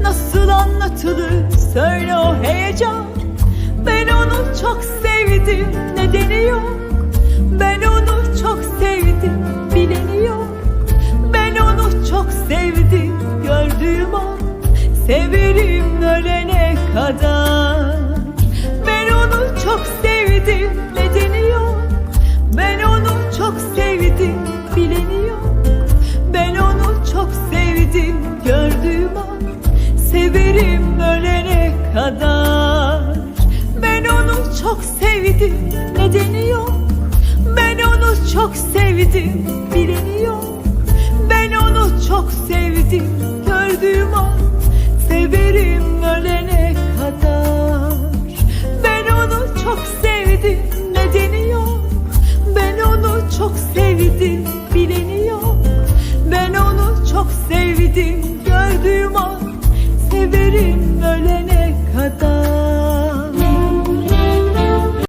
Nasıl anlatılır? Söyle o heyecan. Ben onu çok sevdim. Nedeni yok. Ben onu çok sevdim. Bileni yok. Ben onu çok sevdim. Gördüğüm an Severim ölene kadar Ben onu çok sevdim nedeni yok. Ben onu çok sevdim bileni yok. Ben onu çok sevdim gördüğüm an Severim ölene kadar. Ben onu çok sevdim nedeni yok. Ben onu çok sevdim bileni yok. Ben onu çok sevdim gördüğüm an Severim